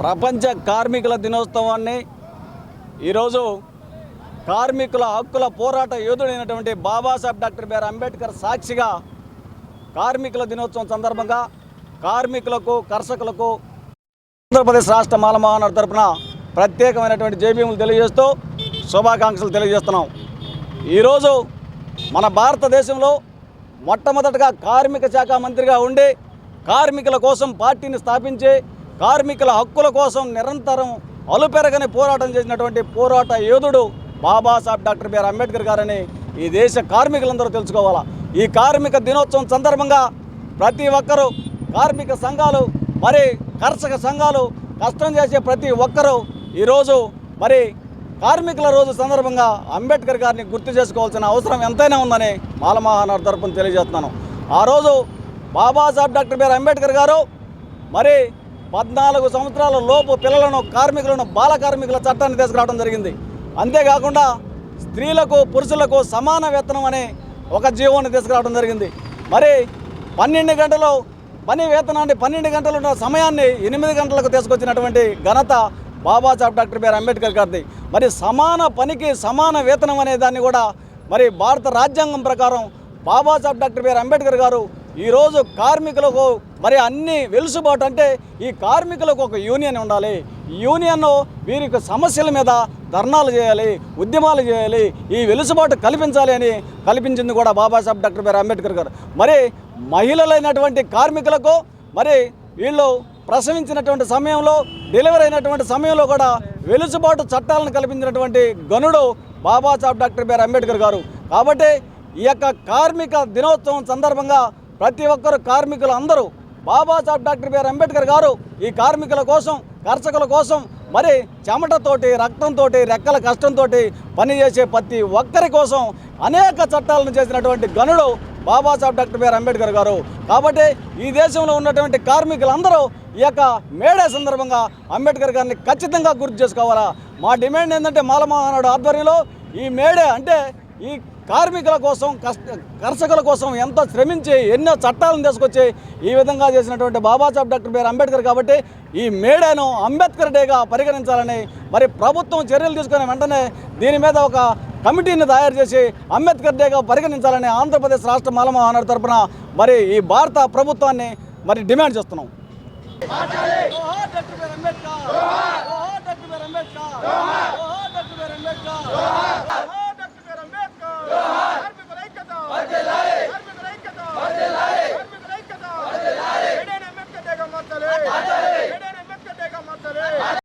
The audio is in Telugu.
ప్రపంచ కార్మికుల దినోత్సవాన్ని ఈరోజు కార్మికుల హక్కుల పోరాట యోధుడైనటువంటి Babasaheb doctor B R Ambedkar సాక్షిగా కార్మికుల దినోత్సవం సందర్భంగా కార్మికులకు కర్షకులకు ఆంధ్రప్రదేశ్ రాష్ట్ర మాలమహానాడు తరపున ప్రత్యేకమైనటువంటి జేబీములు తెలియజేస్తూ శుభాకాంక్షలు తెలియజేస్తున్నాం. ఈరోజు మన భారతదేశంలో మొట్టమొదటగా కార్మిక శాఖ మంత్రిగా ఉండి కార్మికుల కోసం పార్టీని స్థాపించి కార్మికుల హక్కుల కోసం నిరంతరం అలుపెరగని పోరాటం చేసినటువంటి పోరాట యోధుడు బాబాసాహెబ్ డాక్టర్ బిఆర్ అంబేద్కర్ గారని ఈ దేశ కార్మికులందరూ తెలుసుకోవాలా. ఈ కార్మిక దినోత్సవం సందర్భంగా ప్రతి ఒక్కరూ కార్మిక సంఘాలు మరి కర్షక సంఘాలు కష్టం చేసే ప్రతి ఒక్కరూ ఈరోజు మరి కార్మికుల రోజు సందర్భంగా అంబేద్కర్ గారిని గుర్తు చేసుకోవాల్సిన అవసరం ఎంతైనా ఉందని మాలమహానాడు తరపున తెలియజేస్తున్నాను. ఆ రోజు బాబాసాహెబ్ డాక్టర్ బిఆర్ అంబేద్కర్ గారు మరి పద్నాలుగు సంవత్సరాల లోపు పిల్లలను కార్మికులను బాల కార్మికుల చట్టాన్ని తీసుకురావడం జరిగింది. అంతేకాకుండా స్త్రీలకు పురుషులకు సమాన వేతనం అనే ఒక జీవోని తీసుకురావడం జరిగింది. మరి పన్నెండు గంటలు పని వేతనాన్ని పన్నెండు గంటలు ఉన్న సమయాన్ని ఎనిమిది గంటలకు తీసుకొచ్చినటువంటి ఘనత బాబాసాహెబ్ డాక్టర్ బిఆర్ అంబేద్కర్ గారిది. మరి సమాన పనికి సమాన వేతనం అనే దాన్ని కూడా మరి భారత రాజ్యాంగం ప్రకారం బాబాసాహెబ్ డాక్టర్ బిఆర్ అంబేద్కర్ గారు ఈరోజు కార్మికులకు మరి అన్ని వెలుసుబాటు అంటే ఈ కార్మికులకు ఒక యూనియన్ ఉండాలి. యూనియన్ వీరికి సమస్యల మీద ధర్నాలు చేయాలి ఉద్యమాలు చేయాలి ఈ వెలుసుబాటు కల్పించాలి అని కల్పించింది కూడా బాబాసాహెబ్ డాక్టర్ బిఆర్ అంబేద్కర్ గారు. మరి మహిళలైనటువంటి కార్మికులకు మరి వీళ్ళు ప్రసవించినటువంటి సమయంలో డెలివరీ అయినటువంటి సమయంలో కూడా వెలుసుబాటు చట్టాలను కల్పించినటువంటి గనుడు బాబాసాహెబ్ డాక్టర్ బిఆర్ అంబేద్కర్ గారు. కాబట్టి ఈ యొక్క కార్మిక దినోత్సవం సందర్భంగా ప్రతి ఒక్కరు కార్మికులు అందరూ బాబాసాహెబ్ డాక్టర్ బిఆర్ అంబేద్కర్ గారు ఈ కార్మికుల కోసం కర్షకుల కోసం మరి చెమటతోటి రక్తంతో రెక్కల కష్టంతో పనిచేసే ప్రతి ఒక్కరి కోసం అనేక చట్టాలను చేసినటువంటి గనుడు బాబాసాహెబ్ డాక్టర్ బిఆర్ అంబేద్కర్ గారు. కాబట్టి ఈ దేశంలో ఉన్నటువంటి కార్మికులందరూ ఈ యొక్క మేడే సందర్భంగా అంబేద్కర్ గారిని ఖచ్చితంగా గుర్తు చేసుకోవాలా? మా డిమాండ్ ఏంటంటే మాలమహానాడు ఆధ్వర్యంలో ఈ మేడే అంటే ఈ కార్మికుల కోసం కష్ట కర్షకుల కోసం ఎంతో శ్రమించి ఎన్నో చట్టాలను తీసుకొచ్చి ఈ విధంగా చేసినటువంటి బాబాసాహెబ్ డాక్టర్ బిఆర్ అంబేద్కర్ కాబట్టి ఈ మేడాను అంబేద్కర్ డేగా పరిగణించాలని మరి ప్రభుత్వం చర్యలు తీసుకునే వెంటనే దీని మీద ఒక కమిటీని తయారు చేసి అంబేద్కర్ డేగా పరిగణించాలని ఆంధ్రప్రదేశ్ రాష్ట్ర మాలమహానాడు తరఫున మరి ఈ భారత ప్రభుత్వాన్ని మరి డిమాండ్ చేస్తున్నాం. అంబేద్కర్.